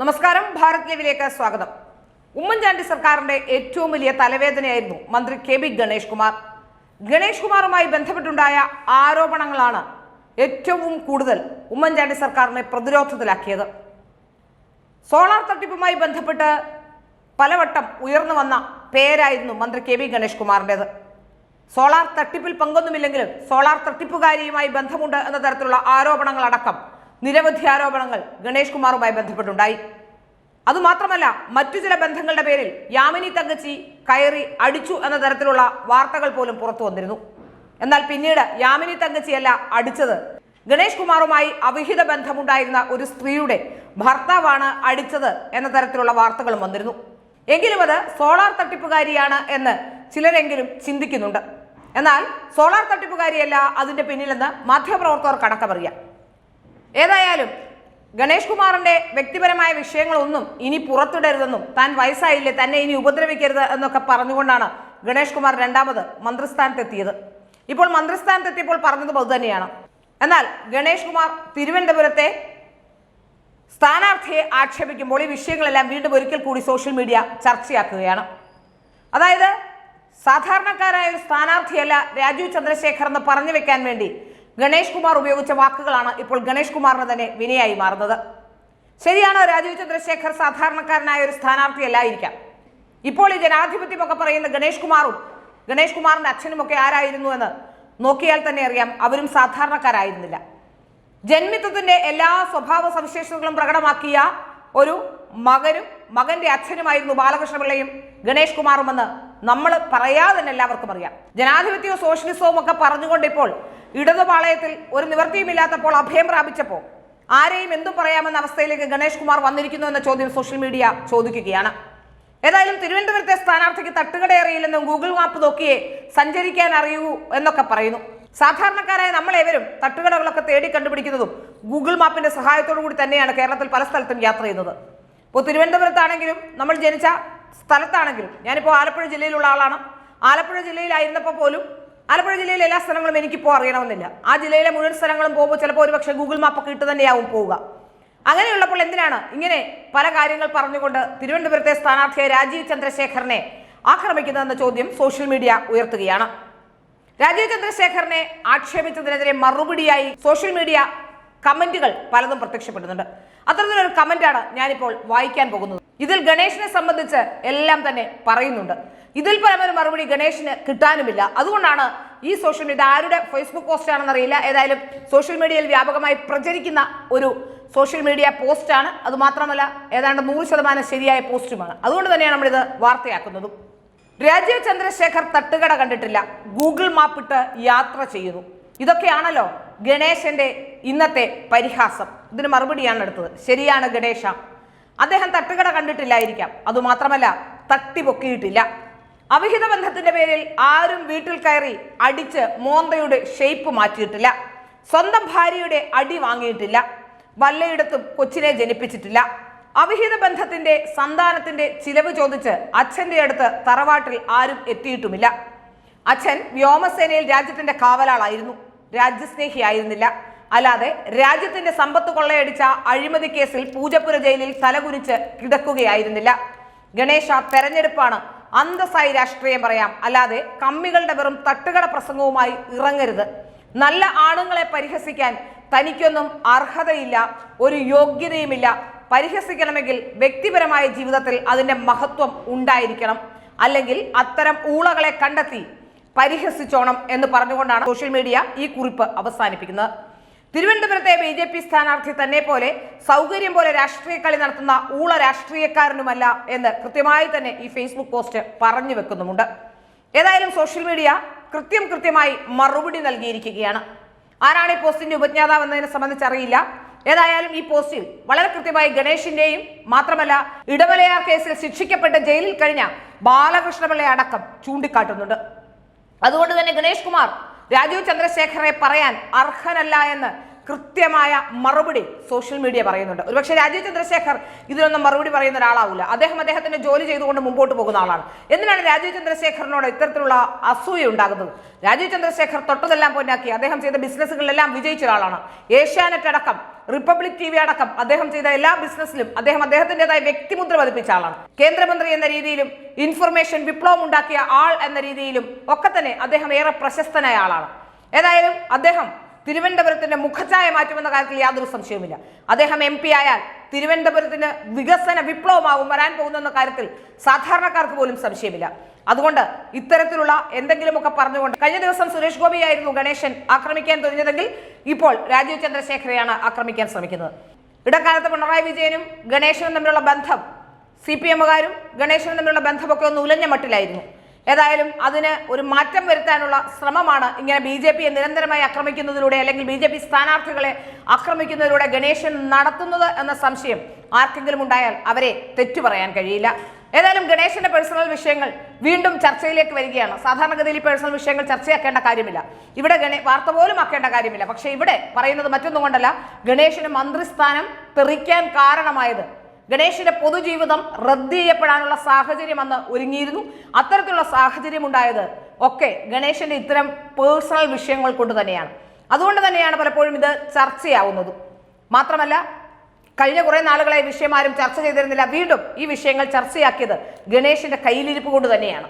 നമസ്കാരം ഭാരത് ലീവിലേക്ക് സ്വാഗതം. ഉമ്മൻചാണ്ടി സർക്കാരിന്റെ ഏറ്റവും വലിയ തലവേദനയായിരുന്നു മന്ത്രി കെ ബി ഗണേഷ് കുമാർ. ഗണേഷ് കുമാറുമായി ബന്ധപ്പെട്ടുണ്ടായ ആരോപണങ്ങളാണ് ഏറ്റവും കൂടുതൽ ഉമ്മൻചാണ്ടി സർക്കാരിനെ പ്രതിരോധത്തിലാക്കിയത്. സോളാർ തട്ടിപ്പുമായി ബന്ധപ്പെട്ട് പലവട്ടം ഉയർന്നു വന്ന പേരായിരുന്നു മന്ത്രി കെ ബി ഗണേഷ് കുമാറിന്റെത് സോളാർ തട്ടിപ്പിൽ പങ്കൊന്നുമില്ലെങ്കിലും സോളാർ തട്ടിപ്പുകാരിയുമായി ബന്ധമുണ്ട് എന്ന തരത്തിലുള്ള ആരോപണങ്ങളടക്കം നിരവധി ആരോപണങ്ങൾ ഗണേഷ് കുമാറുമായി ബന്ധപ്പെട്ടുണ്ടായി. അതുമാത്രമല്ല മറ്റു ചില ബന്ധങ്ങളുടെ പേരിൽ യാമിനി തങ്കച്ചി കയറി അടിച്ചു എന്ന തരത്തിലുള്ള വാർത്തകൾ പോലും പുറത്തു വന്നിരുന്നു. എന്നാൽ പിന്നീട് യാമിനി തങ്കച്ചിയല്ല അടിച്ചത്. ഗണേഷ് കുമാറുമായി അവിഹിത ബന്ധമുണ്ടായിരുന്ന ഒരു സ്ത്രീയുടെ ഭർത്താവാണ് അടിച്ചത് എന്ന തരത്തിലുള്ള വാർത്തകളും വന്നിരുന്നു. എങ്കിലും അത് സോളാർ തട്ടിപ്പുകാരിയാണ് എന്ന് ചിലരെങ്കിലും ചിന്തിക്കുന്നുണ്ട്. എന്നാൽ സോളാർ തട്ടിപ്പുകാരിയല്ല അതിന്റെ പിന്നിലെന്ന് മാധ്യമപ്രവർത്തകർക്ക് അടക്കമറിയാം ഏതായാലും ഗണേഷ് കുമാറിന്റെ വ്യക്തിപരമായ വിഷയങ്ങളൊന്നും ഇനി പുറത്തിടരുതെന്നും താൻ വയസ്സായില്ലേ തന്നെ ഇനി ഉപദ്രവിക്കരുത് എന്നൊക്കെ പറഞ്ഞുകൊണ്ടാണ് ഗണേഷ് കുമാർ രണ്ടാമത് മന്ത്രിസ്ഥാനത്തെത്തിയത്. ഇപ്പോൾ മന്ത്രിസ്ഥാനത്തെത്തിയപ്പോൾ പറഞ്ഞത് അതുതന്നെയാണ് എന്നാൽ ഗണേഷ് കുമാർ തിരുവനന്തപുരത്തെ സ്ഥാനാർത്ഥിയെ ആക്ഷേപിക്കുമ്പോൾ ഈ വിഷയങ്ങളെല്ലാം വീണ്ടും ഒരിക്കൽ കൂടി സോഷ്യൽ മീഡിയ ചർച്ചയാക്കുകയാണ്. അതായത് സാധാരണക്കാരായ ഒരു സ്ഥാനാർത്ഥിയല്ല രാജീവ് ചന്ദ്രശേഖർ എന്ന് പറഞ്ഞു വെക്കാൻ വേണ്ടി ഗണേഷ് കുമാർ ഉപയോഗിച്ച വാക്കുകളാണ് ഇപ്പോൾ ഗണേഷ് കുമാറിന് തന്നെ വിനയായി മാറുന്നത്. ശരിയാണ് രാജീവ് ചന്ദ്രശേഖർ സാധാരണക്കാരനായ ഒരു സ്ഥാനാർത്ഥിയല്ലായിരിക്കാം. ഇപ്പോൾ ഈ ജനാധിപത്യമൊക്കെ പറയുന്ന ഗണേഷ് കുമാറും ഗണേഷ് കുമാറിന്റെ അച്ഛനുമൊക്കെ ആരായിരുന്നു എന്ന് നോക്കിയാൽ തന്നെ അറിയാം അവരും സാധാരണക്കാരായിരുന്നില്ല. ജന്മിത്വത്തിന്റെ എല്ലാ സ്വഭാവ സവിശേഷതകളും പ്രകടമാക്കിയ ഒരു മകനും മകന്റെ അച്ഛനുമായിരുന്നു ബാലകൃഷ്ണപിള്ളയും ഗണേഷ് കുമാറുമെന്ന് നമ്മൾ പറയാതെ തന്നെ എല്ലാവർക്കും അറിയാം. ജനാധിപത്യവും സോഷ്യലിസവും ഒക്കെ പറഞ്ഞുകൊണ്ട് ഇപ്പോൾ ഇടതുപാളയത്തിൽ ഒരു നിവൃത്തിയുമില്ലാത്തപ്പോൾ അഭയം പ്രാപിച്ചപ്പോൾ ആരെയും എന്തും പറയാമെന്ന അവസ്ഥയിലേക്ക് ഗണേഷ് കുമാർ വന്നിരിക്കുന്നു എന്ന ചോദ്യം സോഷ്യൽ മീഡിയ ചോദിക്കുകയാണ്. ഏതായാലും തിരുവനന്തപുരത്തെ സ്ഥാനാർത്ഥിക്ക് തട്ടുകടയറിയില്ലെന്നും ഗൂഗിൾ മാപ്പ് നോക്കിയേ സഞ്ചരിക്കാൻ അറിയൂ എന്നൊക്കെ പറയുന്നു. സാധാരണക്കാരായ നമ്മളേവരും തട്ടുകടകളൊക്കെ തേടി കണ്ടുപിടിക്കുന്നതും ഗൂഗിൾ മാപ്പിന്റെ സഹായത്തോടു കൂടി തന്നെയാണ് കേരളത്തിൽ പല സ്ഥലത്തും യാത്ര ചെയ്യുന്നത്. ഇപ്പോൾ തിരുവനന്തപുരത്താണെങ്കിലും നമ്മൾ ജനിച്ച സ്ഥലത്താണെങ്കിലും ഞാനിപ്പോൾ ആലപ്പുഴ ജില്ലയിലുള്ള ആളാണ്. ആലപ്പുഴ ജില്ലയിലായിരുന്നപ്പോൾ പോലും ആലപ്പുഴ ജില്ലയിലെ എല്ലാ സ്ഥലങ്ങളും എനിക്കിപ്പോൾ അറിയണമെന്നില്ല. ആ ജില്ലയിലെ മുഴുവൻ സ്ഥലങ്ങളും പോകുമ്പോൾ ചിലപ്പോൾ ഒരുപക്ഷെ ഗൂഗിൾ മാപ്പൊക്കെ ഇട്ട് തന്നെയാവും പോവുക. അങ്ങനെയുള്ളപ്പോൾ എന്തിനാണ് ഇങ്ങനെ പല കാര്യങ്ങൾ പറഞ്ഞുകൊണ്ട് തിരുവനന്തപുരത്തെ സ്ഥാനാർത്ഥിയായ രാജീവ് ചന്ദ്രശേഖരനെ ആക്രമിക്കുന്നതെന്ന ചോദ്യം സോഷ്യൽ മീഡിയ ഉയർത്തുകയാണ്. രാജീവ് ചന്ദ്രശേഖരനെ ആക്ഷേപിച്ചതിനെതിരെ മറുപടിയായി സോഷ്യൽ മീഡിയ കമന്റുകൾ പലതും പ്രത്യക്ഷപ്പെടുന്നുണ്ട്. അത്തരത്തിലൊരു കമന്റാണ് ഞാനിപ്പോൾ വായിക്കാൻ പോകുന്നത്. ഇതിൽ ഗണേഷിനെ സംബന്ധിച്ച് എല്ലാം തന്നെ പറയുന്നുണ്ട്. ഇതിൽ പരമൊരു മറുപടി ഗണേഷിന് കിട്ടാനുമില്ല. അതുകൊണ്ടാണ് ഈ സോഷ്യൽ മീഡിയ ആരുടെ ഫേസ്ബുക്ക് പോസ്റ്റ് ആണെന്ന് അറിയില്ല. ഏതായാലും സോഷ്യൽ മീഡിയയിൽ വ്യാപകമായി പ്രചരിക്കുന്ന ഒരു സോഷ്യൽ മീഡിയ പോസ്റ്റാണ് അത് മാത്രമല്ല ഏതാണ്ട് നൂറ് ശതമാനം ശരിയായ പോസ്റ്റുമാണ് അതുകൊണ്ട് തന്നെയാണ് നമ്മളിത് വാർത്തയാക്കുന്നതും. രാജീവ് ചന്ദ്രശേഖർ തട്ടുകട കണ്ടിട്ടില്ല. ഗൂഗിൾ മാപ്പിട്ട് യാത്ര ചെയ്യുന്നു. ഇതൊക്കെയാണല്ലോ ഗണേശന്റെ ഇന്നത്തെ പരിഹാസം. ഇതിന് മറുപടിയാണ് എടുത്തത്. ശരിയാണ് ഗണേശ. അദ്ദേഹം തട്ടുകട കണ്ടിട്ടില്ലായിരിക്കാം. അതുമാത്രമല്ല തട്ടി പൊക്കിയിട്ടില്ല. അവിഹിത ബന്ധത്തിന്റെ പേരിൽ ആരും വീട്ടിൽ കയറി അടിച്ച് മോന്തയുടെ ഷേപ്പ് മാറ്റിയിട്ടില്ല. സ്വന്തം ഭാര്യയുടെ അടി വാങ്ങിയിട്ടില്ല. വല്ലയിടത്തും കൊച്ചിനെ ജനിപ്പിച്ചിട്ടില്ല. അവിഹിത ബന്ധത്തിന്റെ സന്താനത്തിന്റെ ചിലവ് ചോദിച്ച് അച്ഛന്റെ അടുത്ത് തറവാട്ടിൽ ആരും എത്തിയിട്ടുമില്ല. അച്ഛൻ വ്യോമസേനയിൽ രാജ്യത്തിന്റെ കാവലാളായിരുന്നു. രാജ്യസ്നേഹിയായിരുന്നില്ല. അല്ലാതെ രാജ്യത്തിന്റെ സമ്പത്ത് കൊള്ളയടിച്ച അഴിമതി കേസിൽ പൂജപ്പുര ജയിലിൽ തലകുനിച്ച് കിടക്കുകയായിരുന്നില്ല. ഗണേശ തെരഞ്ഞെടുപ്പാണ് അന്തസ്സായി രാഷ്ട്രീയം പറയാം. അല്ലാതെ കമ്മികളുടെ വെറും തട്ടുകട പ്രസംഗവുമായി ഇറങ്ങരുത്. നല്ല ആണുങ്ങളെ പരിഹസിക്കാൻ തനിക്കൊന്നും അർഹതയില്ല ഒരു യോഗ്യതയുമില്ല. പരിഹസിക്കണമെങ്കിൽ വ്യക്തിപരമായ ജീവിതത്തിൽ അതിന്റെ മഹത്വം ഉണ്ടായിരിക്കണം. അല്ലെങ്കിൽ അത്തരം ഊളകളെ കണ്ടെത്തി പരിഹസിച്ചോണം എന്ന് പറഞ്ഞുകൊണ്ടാണ് സോഷ്യൽ മീഡിയ ഈ കുറിപ്പ് അവസാനിപ്പിക്കുന്നത്. തിരുവനന്തപുരത്തെ ബി ജെ പി സ്ഥാനാർത്ഥി തന്നെ പോലെ സൗകര്യം പോലെ രാഷ്ട്രീയ കളി നടത്തുന്ന ഊള രാഷ്ട്രീയക്കാരനുമല്ല എന്ന് കൃത്യമായി തന്നെ ഈ ഫേസ്ബുക്ക് പോസ്റ്റ് പറഞ്ഞു വെക്കുന്നുമുണ്ട്. ഏതായാലും സോഷ്യൽ മീഡിയ കൃത്യം കൃത്യമായി മറുപടി നൽകിയിരിക്കുകയാണ്. ആരാണ് ഈ പോസ്റ്റിന്റെ ഉപജ്ഞാതാവ് എന്നതിനെ സംബന്ധിച്ച് അറിയില്ല. ഏതായാലും ഈ പോസ്റ്റിൽ വളരെ കൃത്യമായി ഗണേഷിന്റെയും മാത്രമല്ല ഇടമലയാർ കേസിൽ ശിക്ഷിക്കപ്പെട്ട് ജയിലിൽ കഴിഞ്ഞ ബാലകൃഷ്ണപിള്ളയെ അടക്കം ചൂണ്ടിക്കാട്ടുന്നുണ്ട്. അതുകൊണ്ട് തന്നെ ഗണേഷ് കുമാർ രാജീവ് ചന്ദ്രശേഖറെ പറയാൻ അർഹനല്ല എന്ന് കൃത്യമായ മറുപടി സോഷ്യൽ മീഡിയ പറയുന്നുണ്ട്. ഒരുപക്ഷെ രാജീവ് ചന്ദ്രശേഖർ ഇതിനൊന്നും മറുപടി പറയുന്ന ഒരാളാവില്ല അദ്ദേഹം അദ്ദേഹത്തിന്റെ ജോലി ചെയ്തുകൊണ്ട് മുമ്പോട്ട് പോകുന്ന ആളാണ്. എന്തിനാണ് രാജീവ് ചന്ദ്രശേഖറിനോട് ഇത്തരത്തിലുള്ള അസൂയ ഉണ്ടാകുന്നത്? രാജീവ് ചന്ദ്രശേഖർ തൊട്ടതെല്ലാം പൊന്നാക്കി. അദ്ദേഹം ചെയ്ത ബിസിനസ്സുകളിലെല്ലാം വിജയിച്ച ഒരാളാണ്. ഏഷ്യാനെറ്റ് അടക്കം റിപ്പബ്ലിക് ടി വി അടക്കം അദ്ദേഹം ചെയ്ത എല്ലാ ബിസിനസ്സിലും അദ്ദേഹം അദ്ദേഹത്തിന്റെതായ വ്യക്തിമുദ്ര പതിപ്പിച്ച ആളാണ്. കേന്ദ്രമന്ത്രി എന്ന രീതിയിലും ഇൻഫർമേഷൻ വിപ്ലവം ഉണ്ടാക്കിയ ആൾ എന്ന രീതിയിലും ഒക്കെ തന്നെ അദ്ദേഹം ഏറെ പ്രശസ്തനായ ആളാണ്. ഏതായാലും അദ്ദേഹം തിരുവനന്തപുരത്തിന്റെ മുഖഛായ മാറ്റുമെന്ന കാര്യത്തിൽ യാതൊരു സംശയവുമില്ല. അദ്ദേഹം എം പി ആയാൽ തിരുവനന്തപുരത്തിന് വികസന വിപ്ലവമാകും വരാൻ പോകുന്നെന്ന കാര്യത്തിൽ സാധാരണക്കാർക്ക് പോലും സംശയമില്ല. അതുകൊണ്ട് ഇത്തരത്തിലുള്ള എന്തെങ്കിലുമൊക്കെ പറഞ്ഞുകൊണ്ട് കഴിഞ്ഞ ദിവസം സുരേഷ് ഗോപിയായിരുന്നു ഗണേശൻ ആക്രമിക്കാൻ തുനിഞ്ഞതെങ്കിൽ ഇപ്പോൾ രാജീവ് ചന്ദ്രശേഖരയാണ് ആക്രമിക്കാൻ ശ്രമിക്കുന്നത്. ഇടക്കാലത്ത് പിണറായി വിജയനും ഗണേശനും തമ്മിലുള്ള ബന്ധം സി പി എമ്മുകാരും ഗണേശനും തമ്മിലുള്ള ബന്ധമൊക്കെ ഒന്ന് ഉലഞ്ഞ മട്ടിലായിരുന്നു. ഏതായാലും അതിന് ഒരു മാറ്റം വരുത്താനുള്ള ശ്രമമാണ് ഇങ്ങനെ ബി ജെ പിയെ നിരന്തരമായി ആക്രമിക്കുന്നതിലൂടെ അല്ലെങ്കിൽ ബി ജെ പി സ്ഥാനാർത്ഥികളെ ആക്രമിക്കുന്നതിലൂടെ ഗണേശൻ നടത്തുന്നത് എന്ന സംശയം ആർക്കെങ്കിലും ഉണ്ടായാൽ അവരെ തെറ്റു പറയാൻ കഴിയില്ല. ഏതായാലും ഗണേശന്റെ പേഴ്സണൽ വിഷയങ്ങൾ വീണ്ടും ചർച്ചയിലേക്ക് വരികയാണ്. സാധാരണഗതിയിൽ പേഴ്സണൽ വിഷയങ്ങൾ ചർച്ചയാക്കേണ്ട കാര്യമില്ല. ഇവിടെ ഗണേ വാർത്ത പോലും ആക്കേണ്ട കാര്യമില്ല. പക്ഷേ ഇവിടെ പറയുന്നത് മറ്റൊന്നും കൊണ്ടല്ല ഗണേശന് മന്ത്രിസ്ഥാനം തെറിക്കാൻ കാരണമായത് ഗണേശിന്റെ പൊതുജീവിതം റദ്ദ് ചെയ്യപ്പെടാനുള്ള സാഹചര്യം അന്ന് ഒരുങ്ങിയിരുന്നു. അത്തരത്തിലുള്ള സാഹചര്യം ഉണ്ടായത് ഒക്കെ ഗണേശന്റെ ഇത്തരം പേഴ്സണൽ വിഷയങ്ങൾ കൊണ്ട് തന്നെയാണ്. അതുകൊണ്ട് തന്നെയാണ് പലപ്പോഴും ഇത് ചർച്ചയാവുന്നതും. മാത്രമല്ല കഴിഞ്ഞ കുറേ നാളുകളായി വിഷയമാരും ചർച്ച ചെയ്തിരുന്നില്ല. വീണ്ടും ഈ വിഷയങ്ങൾ ചർച്ചയാക്കിയത് ഗണേശന്റെ കയ്യിലിരിപ്പ് കൊണ്ട് തന്നെയാണ്.